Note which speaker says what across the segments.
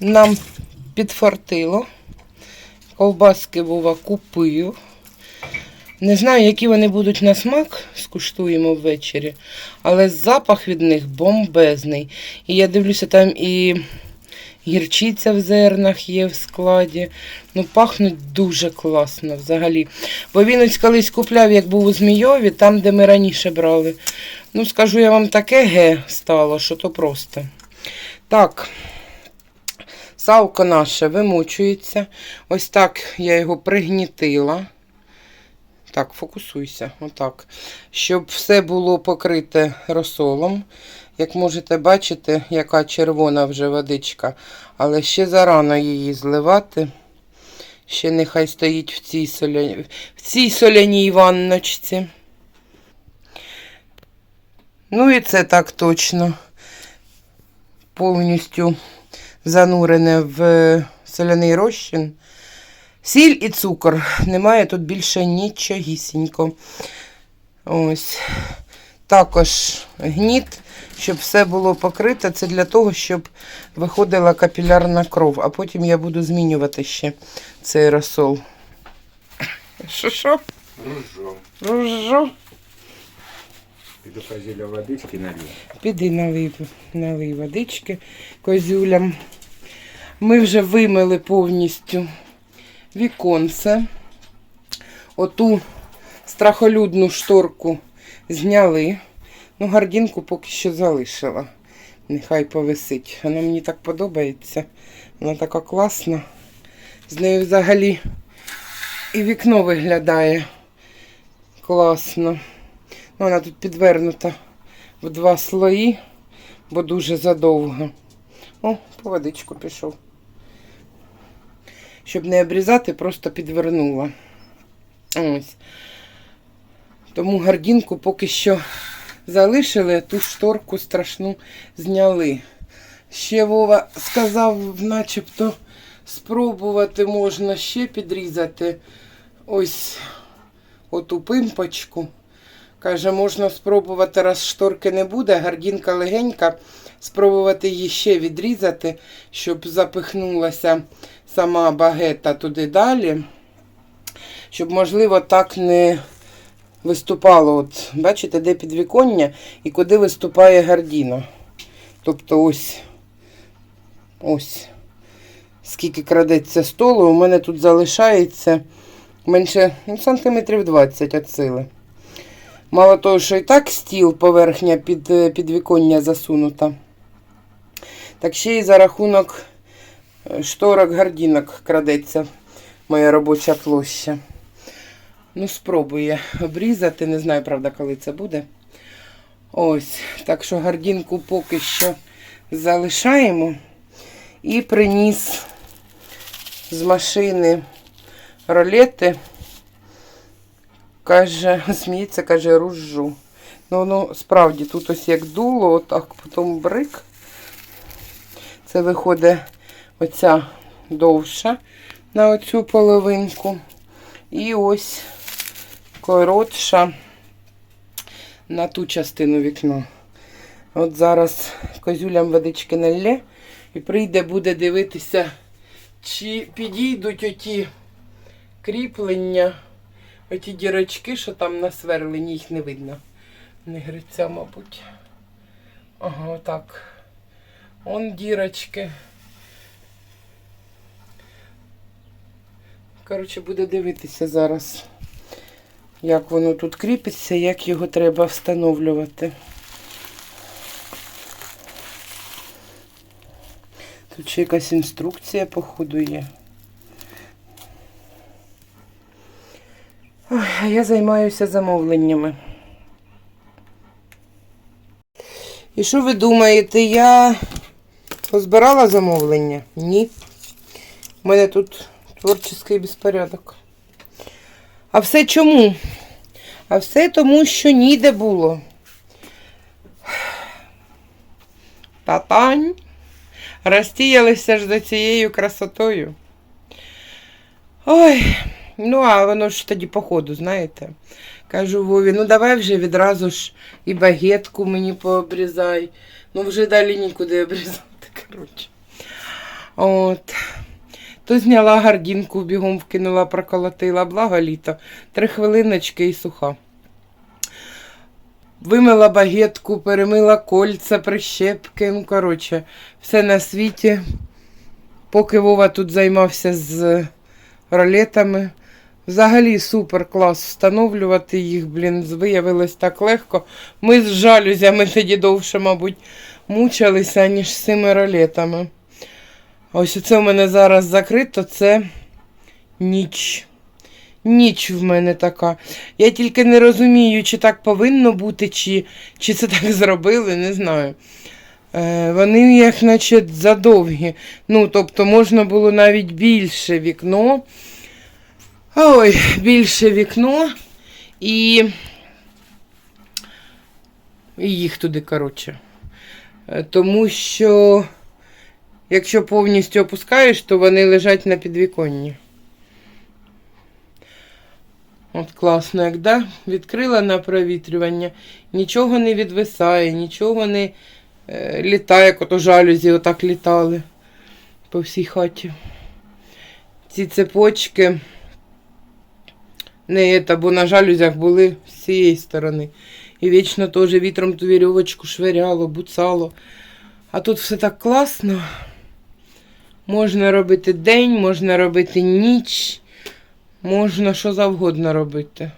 Speaker 1: Нам підфартило. Ковбаски Вова купив. Не знаю, які вони будуть на смак, скуштуємо ввечері, але запах від них бомбезний. І я дивлюся, там і гірчиця в зернах є в складі. Ну, пахнуть дуже класно взагалі. Бо він ось колись купляв, як був у Змійові, там, де ми раніше брали. Ну, скажу я вам таке ге стало, що то просто. Так. Салко наше вимучується. Ось так я його пригнітила. Так, фокусуйся, отак. Щоб все було покрите розсолом. Як можете бачити, яка червона вже водичка. Але ще зарано її зливати. Ще нехай стоїть в цій, соля... в цій соляній ванночці. Ну і це так точно. Повністю занурене в соляний розчин. Сіль і цукор. Немає тут більше нічогісінько. Ось. Також гніт, щоб все було покрите. Це для того, щоб виходила капілярна кров. А потім я буду змінювати ще цей розсол. Що що?
Speaker 2: Ружом.
Speaker 1: Ружо.
Speaker 2: Піду позіля водички налью.
Speaker 1: Піди налий, налий водички козюлям. Ми вже вимили повністю віконце. Оту страхолюдну шторку зняли. Ну, гардінку поки що залишила. Нехай повисить. Вона мені так подобається. Вона така класна. З нею взагалі і вікно виглядає класно. Ну, Вона тут підвернута в два слої, бо дуже задовго. О, по водичку пішов. Щоб не обрізати, просто підвернула. Ось. Тому гардінку поки що залишили, ту шторку страшну зняли. Ще Вова сказав, начебто спробувати можна ще підрізати ось оту пимпочку. Каже, можна спробувати, раз шторки не буде, гардінка легенька, спробувати її ще відрізати, щоб запихнулася сама багета туди далі. Щоб, можливо, так не виступало. От, бачите, де підвіконня і куди виступає гардіна. Тобто ось, ось, скільки крадеться столу, у мене тут залишається менше ну, сантиметрів 20 від сили. Мало того, що і так стіл, поверхня під е, підвіконня засунута. Так ще й за рахунок е, шторок гардінок крадеться моя робоча площа. Ну, спробує обрізати. Не знаю, правда, коли це буде. Ось. Так що гардінку поки що залишаємо. І приніс з машини ролети. Каже, сміється, каже, ружу. Ну, воно справді тут ось як дуло, отак, потім брик. Це виходить оця довша на оцю половинку. І ось коротша на ту частину вікна. От зараз козюлям водички налє і прийде, буде дивитися, чи підійдуть оті кріплення. Оті дірочки, що там насверлені, їх не видно. Не гриця, мабуть. Ага, отак. Он дірочки. Коротше, буде дивитися зараз, як воно тут кріпиться, як його треба встановлювати. Тут ще якась інструкція, походу, є. Ой, а я займаюся замовленнями. І що ви думаєте, я позбирала замовлення? Ні. У мене тут творчий безпорядок. А все чому? А все тому, що ніде було. Татань. Розтіялися ж за цією красотою. Ой, ну а воно ж тоді по ходу, знаєте. Кажу Вові, ну давай вже відразу ж і багетку мені пообрізай. Ну вже далі нікуди обрізати, коротше. От. То зняла гардінку, бігом вкинула, проколотила, благо літо. Три хвилиночки і суха. Вимила багетку, перемила кольця, прищепки. Ну, коротше, все на світі. Поки Вова тут займався з ролетами. Взагалі супер клас встановлювати їх, блін, виявилось так легко. Ми з жалюзями тоді довше, мабуть, мучилися, ніж з цими ролетами. Ось оце в мене зараз закрито, це ніч. Ніч в мене така. Я тільки не розумію, чи так повинно бути, чи, чи це так зробили, не знаю. Е, вони як наче задовгі. Ну, тобто можна було навіть більше вікно. Ой, більше вікно і, і їх туди, коротше. Е, Тому що, якщо повністю опускаєш, то вони лежать на підвіконні. От класно, як да? відкрила на провітрювання, нічого не відвисає, нічого не е, літає, як ото жалюзі отак літали по всій хаті. Ці цепочки не это, бо на жалюзях були з цієї сторони. І вічно теж вітром ту вірьовочку швиряло, буцало. А тут все так класно. Можна робити день, можна робити ніч, можна що завгодно робити.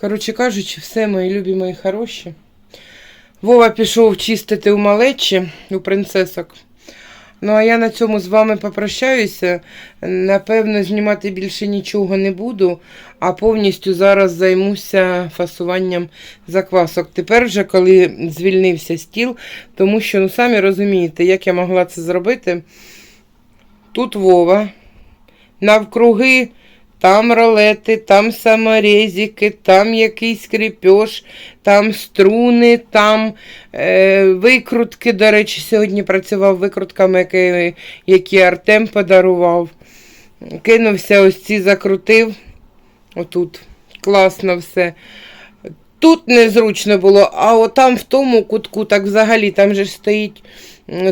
Speaker 1: Коротше кажучи, все мої любі, мої хороші. Вова пішов чистити у малечі, у принцесок. Ну, а я на цьому з вами попрощаюся. Напевно, знімати більше нічого не буду, а повністю зараз займуся фасуванням заквасок. Тепер вже, коли звільнився стіл, тому що, ну самі розумієте, як я могла це зробити. Тут Вова, навкруги, там ролети, там саморезики, там якийсь кріпеж, там струни, там е, викрутки. До речі, сьогодні працював викрутками, які, які Артем подарував. Кинувся, ось ці закрутив. Отут. Класно все. Тут незручно було, а от там в тому кутку, так взагалі, там же стоїть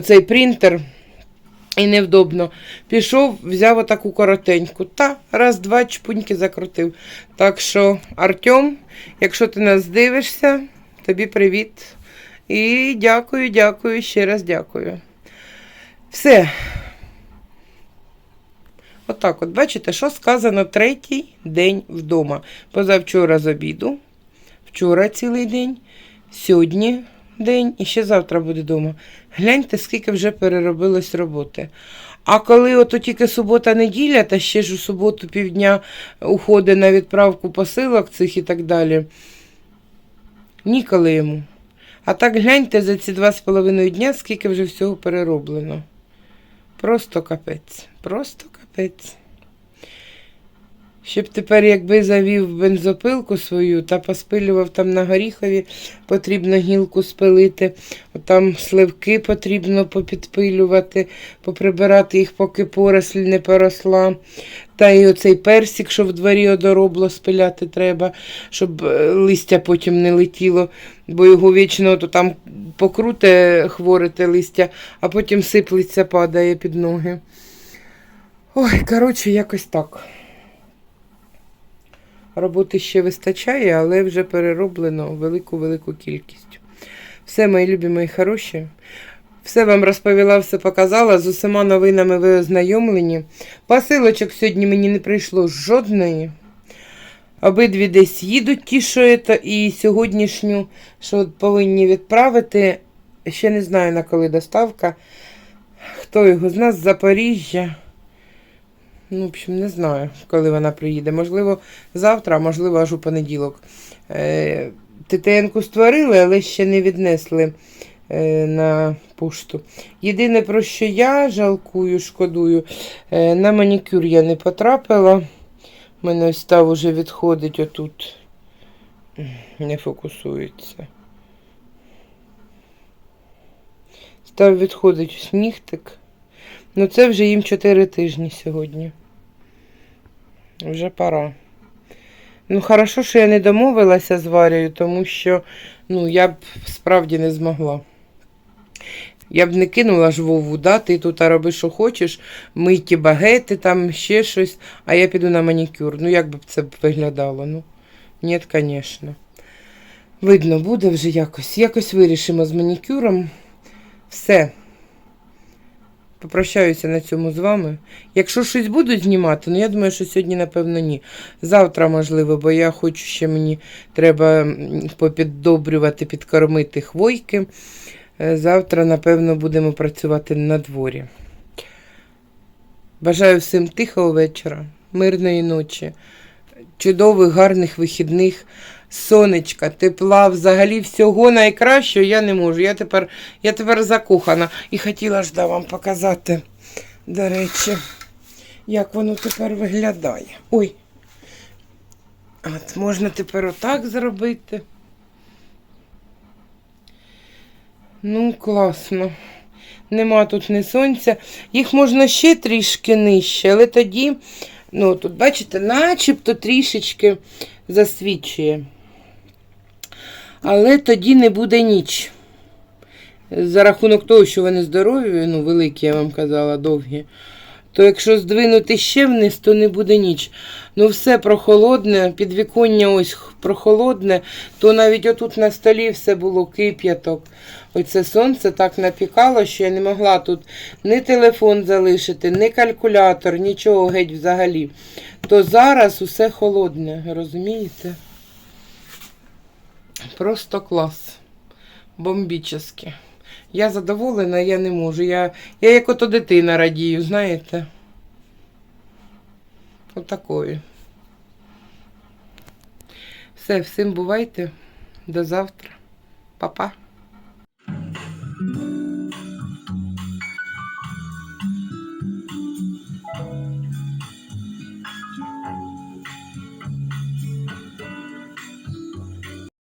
Speaker 1: цей принтер. І невдобно. Пішов, взяв отаку коротеньку. Та раз, два чпуньки закрутив. Так що, Артем, якщо ти нас дивишся, тобі привіт. І дякую, дякую, ще раз дякую. Все. Отак, от, бачите, що сказано третій день вдома. Позавчора з обіду, вчора цілий день, сьогодні день і ще завтра буде вдома. Гляньте, скільки вже переробилось роботи. А коли ото тільки субота-неділя, та ще ж у суботу півдня уходить на відправку посилок цих і так далі, ніколи йому. А так гляньте за ці два з половиною дня, скільки вже всього перероблено. Просто капець. Просто капець. Щоб тепер, якби завів бензопилку свою та поспилював там на горіхові, потрібно гілку спилити, там сливки потрібно попідпилювати, поприбирати їх, поки поросль не поросла. Та й оцей персик, що в дворі одоробло, спиляти треба, щоб е, листя потім не летіло, бо його вічно то там покруте хворите листя, а потім сиплеться, падає під ноги. Ой, коротше, якось так. Роботи ще вистачає, але вже перероблено велику-велику кількість. Все, мої любі, мої хороші. Все вам розповіла, все показала. З усіма новинами ви ознайомлені. Посилочок сьогодні мені не прийшло жодної. Обидві десь їдуть ті, що це, і сьогоднішню, що повинні відправити. Ще не знаю на коли доставка. Хто його з нас з Запоріжжя. Ну, в общем, не знаю, коли вона приїде. Можливо, завтра, а можливо, аж у понеділок. Е, ТТН-ку створили, але ще не віднесли е, на пошту. Єдине, про що я жалкую, шкодую, е, на манікюр я не потрапила. У мене став уже відходить отут. Не фокусується. Став відходить ось нігтик. Ну це вже їм 4 тижні сьогодні. Вже пора. Ну, хорошо, що я не домовилася з Варією, тому що ну, я б справді не змогла. Я б не кинула ж Вову, да, ти тут роби, що хочеш, мий ті багети, там ще щось, а я піду на манікюр. Ну, як би це виглядало? Ну, ні, звісно. Видно, буде вже якось. Якось вирішимо з манікюром. Все. Попрощаюся на цьому з вами. Якщо щось буду знімати, ну я думаю, що сьогодні, напевно, ні. Завтра, можливо, бо я хочу ще мені треба попіддобрювати, підкормити хвойки. Е, Завтра, напевно, будемо працювати на дворі. Бажаю всім тихого вечора, мирної ночі, чудових, гарних вихідних, сонечка, тепла, взагалі всього найкращого я не можу. Я тепер, я тепер закохана і хотіла ж да, вам показати, до речі, як воно тепер виглядає. Ой. От можна тепер отак зробити. Ну, класно. Нема тут ні сонця. Їх можна ще трішки нижче, але тоді, ну, тут, бачите, начебто трішечки засвічує. Але тоді не буде ніч. За рахунок того, що вони здорові, ну, великі, я вам казала, довгі. То якщо здвинути ще вниз, то не буде ніч. Ну, все прохолодне, підвіконня ось прохолодне, то навіть отут на столі все було кип'яток. Оце сонце так напікало, що я не могла тут ні телефон залишити, ні калькулятор, нічого геть взагалі. То зараз усе холодне, розумієте? Просто клас. Бомбічески. Я задоволена, я не можу. Я, я як ото дитина радію, знаєте? Отакою. Все, всім бувайте. До завтра. Па-па.